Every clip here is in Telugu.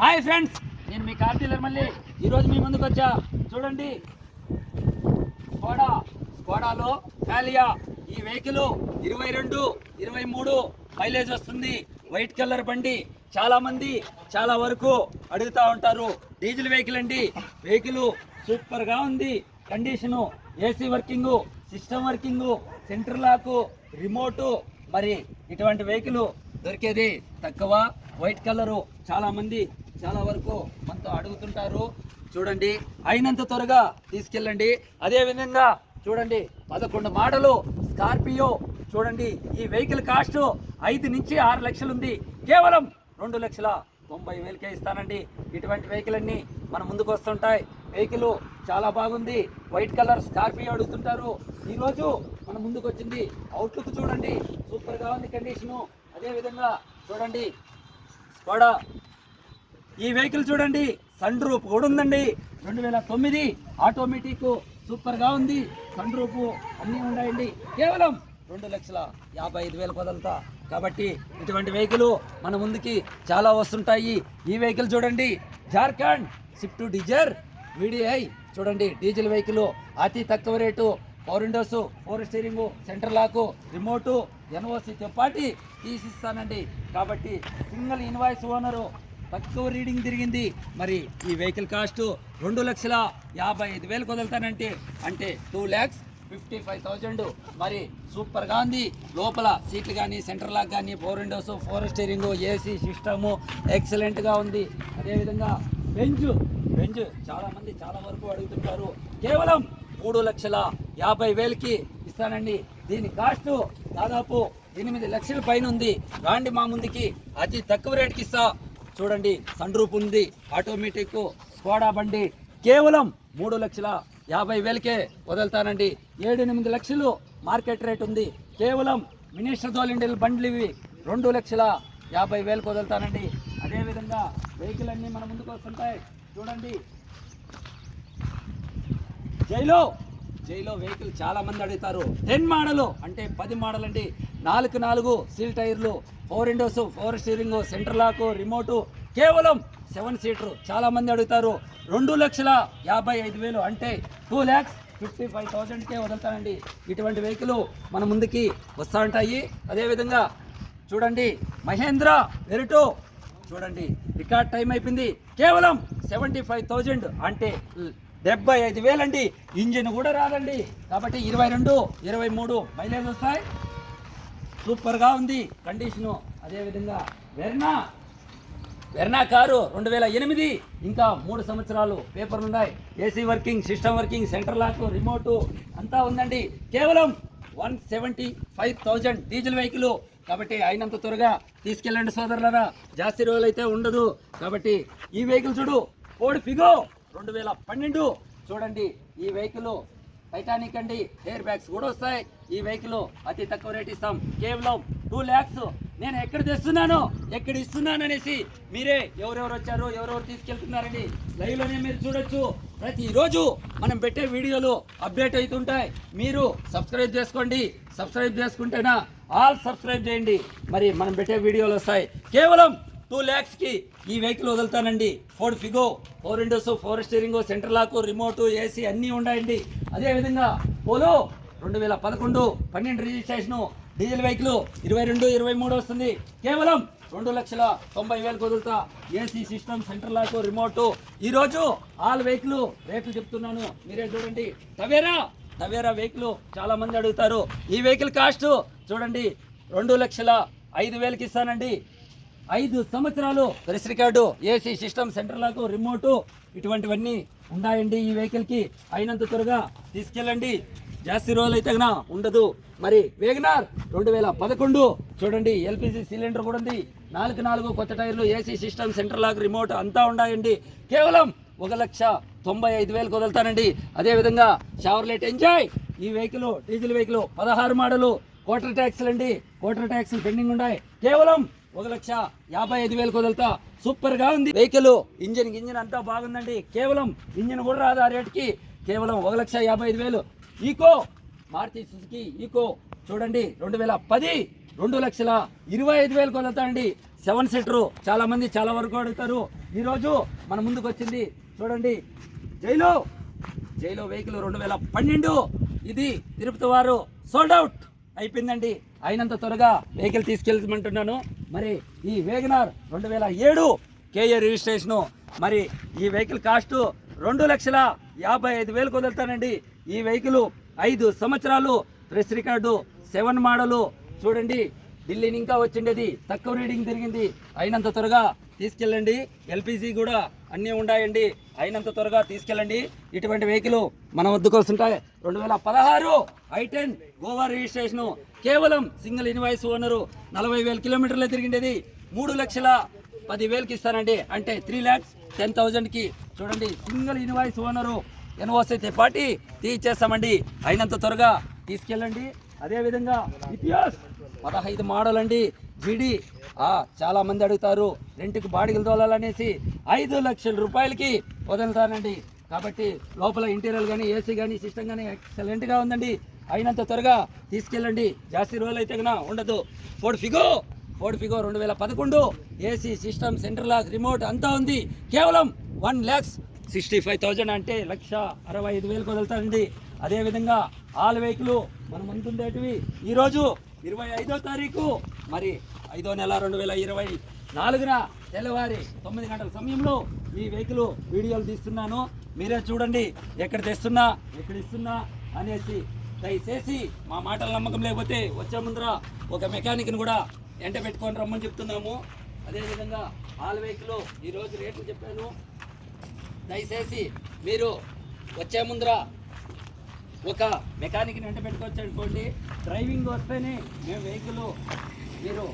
హాయ్ ఫ్రెండ్స్ నేను మీ కార్తీలర్ మళ్ళీ. ఈరోజు మీ ముందుకు వచ్చా. చూడండి. స్కోడా స్కోడాలో కాలియా. ఈ వెహికల్ ఇరవై రెండు ఇరవై మూడు మైలేజ్ వస్తుంది. వైట్ కలర్ బండి. చాలామంది చాలా వరకు అడుగుతా ఉంటారు డీజిల్ వెహికల్ అండి. వెహికల్ సూపర్గా ఉంది. Condition AC working system working centre lock remote. మరి ఇటువంటి వెహికల్ దొరికేది తక్కువ. వైట్ కలరు చాలామంది చాలా వరకు మనతో అడుగుతుంటారు. చూడండి అయినంత త్వరగా తీసుకెళ్ళండి. అదే విధంగా చూడండి పదకొండు మాటలు స్కార్పియో చూడండి ఈ వెహికల్ కాస్ట్ ఐదు నుంచి ఆరు లక్షలు ఉంది. కేవలం రెండు లక్షల తొంభై వేలకే ఇస్తానండి. ఇటువంటి వెహికల్ అన్నీ మన ముందుకు వస్తుంటాయి. వెహికల్ చాలా బాగుంది. వైట్ కలర్ స్కార్పియో అడుగుతుంటారు. ఈరోజు మన ముందుకు వచ్చింది అవుట్లుక్ చూడండి. సూపర్గా ఉంది కండిషను అదేవిధంగా చూడండి స్కోడా ఈ వెహికల్ చూడండి సన్ రూప్ కూడా ఉందండి. రెండు వేల తొమ్మిది ఆటోమేటిక్ సూపర్గా ఉంది. సన్ రూప్ అన్నీ ఉన్నాయండి. కేవలం రెండు లక్షల యాభై ఐదు వేలు వదులుతా కాబట్టి ఇటువంటి వెహికల్ మన ముందుకి చాలా వస్తుంటాయి. ఈ వెహికల్ చూడండి జార్ఖండ్ స్విఫ్ట్ డిజర్ వీడిఐ చూడండి డీజిల్ వెహికల్ అతి తక్కువ rate. Power windows four steering centre lock remote ఎన్ఓసితో పాటు తీసిస్తానండి కాబట్టి సింగిల్ ఇన్వాయిస్ ఓనరు తక్కువ రీడింగ్ తిరిగింది. మరి ఈ వెహికల్ కాస్ట్ రెండు లక్షల యాభై ఐదు వేలకు వదులుతానంటే అంటే two lakhs fifty five thousand మరి సూపర్గా ఉంది. లోపల సీట్లు కానీ సెంటర్ లాక్ కానీ four windows four steering AC system ఎక్సలెంట్గా ఉంది. అదేవిధంగా బెంచ్ బెంచ్ చాలామంది చాలా వరకు అడుగుతుంటారు. కేవలం మూడు లక్షల యాభై వేలకి ఇస్తానండి. దీని కాస్ట్ దాదాపు ఎనిమిది లక్షల పైన ఉంది. రాండి మా ముందుకి. అతి తక్కువ రేట్కి ఇస్తా. చూడండి సన్ రూప్ ఉంది ఆటోమేటిక్ స్కోడా బండి. కేవలం మూడు లక్షల యాభై వేలకే వదులుతానండి. ఏడు ఎనిమిది లక్షలు మార్కెట్ రేట్ ఉంది. కేవలం మినిస్టర్ దోలిండీల బండ్లు ఇవి రెండు లక్షల యాభై వేలకు వదులుతానండి. అదేవిధంగా వెహికల్ అన్నీ మన ముందుకు వస్తుంటాయి. చూడండి. జైలో జైలో వెహికల్ చాలా మంది అడుగుతారు. టెన్ మోడలు అంటే పది మోడల్ అండి నాలుగు నాలుగు సీల్ టైర్లు four windows four steering centre lock remote కేవలం సెవెన్ సీటర్ చాలా మంది అడుగుతారు. రెండు లక్షల యాభై ఐదు వేలు అంటే టూ ల్యాక్స్ ఫిఫ్టీ ఫైవ్ థౌజండ్కే వదులుతానండి ఇటువంటి వెహికల్ మన ముందుకి వస్తూ ఉంటాయి. అదేవిధంగా చూడండి మహేంద్ర వెరిటో చూడండి రికార్డ్ టైం అయిపోయింది. కేవలం సెవెంటీ ఫైవ్ థౌజండ్ అంటే డెబ్బై ఐదు వేలండి. ఇంజిన్ కూడా రాదండి. కాబట్టి ఇరవై రెండు ఇరవై మూడు మైలేజ్ వస్తాయి. సూపర్గా ఉంది కండిషను. అదేవిధంగా వెర్నా. వెర్నా కారు రెండు వేల ఎనిమిది. ఇంకా మూడు సంవత్సరాలు పేపర్లు ఉన్నాయి. AC working system working centre lock remote అంతా ఉందండి. కేవలం one seventy five thousand diesel vehicle. కాబట్టి అయినంత త్వరగా తీసుకెళ్ళండి సోదరులరా. జాస్తి రోజులు అయితే ఉండదు. కాబట్టి ఈ వెహికల్ చూడు ఫోర్డ్ ఫిగో. రెండు వేల పన్నెండు. చూడండి ఈ వెహికల్ టైటానిక్ అండి. ఎయిర్ బ్యాగ్స్ కూడా వస్తాయి. ఈ వెహికల్ అతి తక్కువ రేట్ ఇస్తాం. కేవలం టూ ల్యాక్స్ నేను ఎక్కడ తెస్తున్నాను? ఎక్కడ ఇస్తున్నాను అనేసి మీరే ఎవరెవరు వచ్చారు ఎవరెవరు తీసుకెళ్తున్నారండి లైవ్లోనే మీరు చూడొచ్చు. ప్రతిరోజు మనం పెట్టే వీడియోలు అప్డేట్ అవుతుంటాయి. మీరు సబ్స్క్రైబ్ చేసుకోండి. సబ్స్క్రైబ్ చేసుకుంటేనా ఆల్ సబ్స్క్రైబ్ చేయండి. మరి మనం పెట్టే వీడియోలు వస్తాయి. కేవలం టూ ల్యాక్స్కి ఈ vehicle వదులుతానండి. Ford Figo four windows four steering centre lock remote AC అన్నీ ఉన్నాయండి. అదేవిధంగా పోలో రెండు వేల పదకొండు పన్నెండు రిజిస్ట్రేషను డీజిల్ వెహికల్ ఇరవై రెండు ఇరవై మూడు వస్తుంది. కేవలం రెండు లక్షల తొంభై వేలకు వదులుతా AC system centre lock remote. ఈరోజు ఆల్ వెహికల్ రేట్లు చెప్తున్నాను. మీరే చూడండి. టవేరా టవేరా వెహికల్ చాలా మంది అడుగుతారు. ఈ వెహికల్ కాస్ట్ చూడండి రెండు లక్షల ఐదు వేలకి ఇస్తానండి. ఐదు సంవత్సరాలు ప్రెస్ రికార్డు ఏసీ సిస్టమ్ సెంటర్లకు రిమోటు ఇటువంటివన్నీ ఉన్నాయండి ఈ వెహికల్కి అయినంత త్వరగా తీసుకెళ్ళండి. జాస్తి రోజులు అయితే ఉండదు. మరి వేగనార్ రెండు వేల పదకొండు చూడండి ఎల్పిజి సిలిండర్ కూడా ఉంది. నాలుగు నాలుగు కొత్త టైర్లు AC system centre lock remote అంతా ఉన్నాయండి. కేవలం ఒక లక్ష తొంభై ఐదు వేలకు వదులుతానండి అదేవిధంగా షవర్లెట్ ఎంజాయ్ ఈ వెహికల్ డీజిల్ వెహికల్ పదహారు మోడలు. కోటర్ ట్యాక్స్లు అండి కోటర్ ట్యాక్స్లు పెండింగ్ ఉన్నాయి. కేవలం ఒక లక్ష యాభై ఐదు వేలకు వదులుతా సూపర్గా ఉంది. వెహికల్ ఇంజిన్ ఇంజిన్ అంతా బాగుందండి. కేవలం ఇంజిన్ కూడా రాదు ఆ రేట్కి. కేవలం ఒక లక్ష యాభై ఐదు వేలు. ఈకో మారుతి సుజుకి ఈకో చూడండి రెండు వేల పది రెండు లక్షల ఇరవై ఐదు వేలకు వదులుతాండి సెవెన్ సీటరు చాలా మంది చాలా వరకు అడుగుతారు. ఈరోజు మన ముందుకు వచ్చింది చూడండి. జైలో జైలో వెహికల్ రెండు వేల పన్నెండు. ఇది తిరుపతి వారు. సోల్డ్ అవుట్ అయిపోయిందండి. అయినంత త్వరగా వెహికల్ తీసుకెళ్ళమంటున్నాను మరి ఈ వేగనార్ రెండు వేల ఏడు కేఏ రిజిస్ట్రేషను మరి ఈ వెహికల్ కాస్ట్ రెండు లక్షల యాభై ఐదు వేలకు వదులుతానండి. ఈ వెహికల్ ఐదు సంవత్సరాలు ప్రెస్ రికార్డు సెవెన్ మోడలు. చూడండి ఢిల్లీని ఇంకా వచ్చిండేది తక్కువ రీడింగ్ తిరిగింది. అయినంత త్వరగా తీసుకెళ్ళండి. ఎల్పిజి కూడా అన్నీ ఉన్నాయండి అయినంత త్వరగా తీసుకెళ్ళండి. ఇటువంటి వెహికల్ మన వద్దకు వస్తుంటాయి. రెండు వేల పదహారు ఐ టెన్ గోవా రిజిస్ట్రేషను కేవలం సింగిల్ ఇన్వాయిస్ ఓనరు నలభై వేల కిలోమీటర్లే తిరిగిండేది. మూడు లక్షల పదివేలకి ఇస్తానండి. అంటే త్రీ ల్యాక్స్ టెన్ థౌజండ్కి. చూడండి సింగిల్ ఇన్వాయిస్ ఓనరు ఎన్ఓస్ అయితే పాటి తీసేస్తామండి. అయినంత త్వరగా తీసుకెళ్ళండి. అదేవిధంగా ఇతిహాస్. పదహైదు మోడల్ అండి జీడి చాలా మంది అడుగుతారు రెంట్కి బాడిగలు తోలాలనేసి ఐదు లక్షల రూపాయలకి వదులుతానండి. కాబట్టి లోపల ఇంటీరియర్ కానీ ఏసీ కానీ సిస్టమ్ కానీ ఎక్సలెంట్గా ఉందండి. అయినంత త్వరగా తీసుకెళ్ళండి. జాస్తి రోజులు అయితే కన్నా ఉండదు. Ford Figo. ఫోర్డ్ ఫిగో రెండు వేల పదకొండు. AC system centre lock remote అంతా ఉంది. కేవలం one lakhs sixty five thousand అంటే లక్ష అరవై ఐదు వేలకు వదులుతారండి అదేవిధంగా ఆల్ వెహికల్ మన ముందుండేటివి ఈరోజు ఇరవై ఐదో తారీఖు. మరి ఐదో నెల రెండు వేల ఇరవై నాలుగున తెల్లవారి తొమ్మిది గంటల సమయంలో ఈ వెహికల్ వీడియోలు తీస్తున్నాను. మీరే చూడండి ఎక్కడ తెస్తున్నా ఎక్కడ ఇస్తున్నా అనేసి దయచేసి మా మాటల నమ్మకం లేకపోతే వచ్చే ముందర ఒక మెకానిక్ని కూడా ఎంట పెట్టుకొని రమ్మని చెప్తున్నాము. అదేవిధంగా ఆల్ వెహికల్ ఈరోజు రేట్లు చెప్పాను. దయచేసి మీరు వచ్చే ముందర ఒక మెకానిక్ని వెంట పెట్టుకోవచ్చు అనుకోండి. డ్రైవింగ్ వస్తేనే మేము వెహికల్ మీరు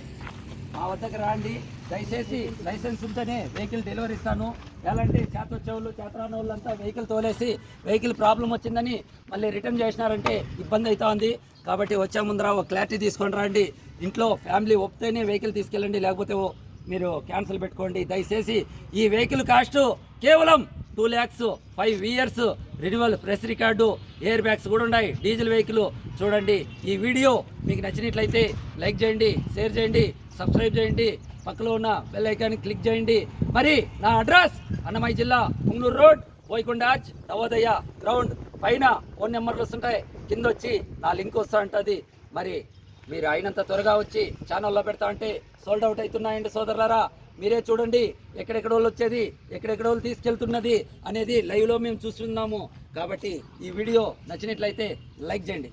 మా వద్దకు రాండి. దయచేసి లైసెన్స్ ఉంటేనే వెహికల్ డెలివరీ ఇస్తాను. ఎలాంటి చేత చేతరాని వాళ్ళంతా వెహికల్ తోలేసి వెహికల్ ప్రాబ్లం వచ్చిందని మళ్ళీ రిటర్న్ చేసినారంటే ఇబ్బంది అవుతా ఉంది. కాబట్టి వచ్చే ముందర ఒక క్లారిటీ తీసుకొని రండి. ఇంట్లో ఫ్యామిలీ ఒప్తేనే వెహికల్ తీసుకెళ్ళండి. లేకపోతే మీరు క్యాన్సిల్ పెట్టుకోండి. దయచేసి ఈ వెహికల్ కాస్ట్ కేవలం two lakhs five years renewal press record air bags కూడా ఉన్నాయి డీజిల్ వెహికల్ చూడండి ఈ వీడియో మీకు నచ్చినట్లయితే లైక్ చేయండి షేర్ చేయండి సబ్స్క్రైబ్ చేయండి పక్కలో ఉన్న బెల్ ఐకాన్ క్లిక్ చేయండి. మరి నా అడ్రస్ అన్నమయ్య జిల్లా ముంగళూరు రోడ్ పోయికొండాచ్ నవోదయ గ్రౌండ్ పైన ఫోన్ నెంబర్లు వస్తుంటాయి కింద వచ్చి నా లింక్ వస్తూ ఉంటుంది మరి మీరు అయినంత త్వరగా వచ్చి ఛానల్లో పెడతా అంటే సోల్డ్ అవుట్ అవుతున్నాయండి సోదరులారా. మీరే చూడండి ఎక్కడెక్కడ వాళ్ళు వచ్చేది ఎక్కడెక్కడ వాళ్ళు తీసుకెళ్తున్నది అనేది లైవ్లో మేము చూస్తున్నాము. కాబట్టి ఈ వీడియో నచ్చినట్లయితే లైక్ చేయండి.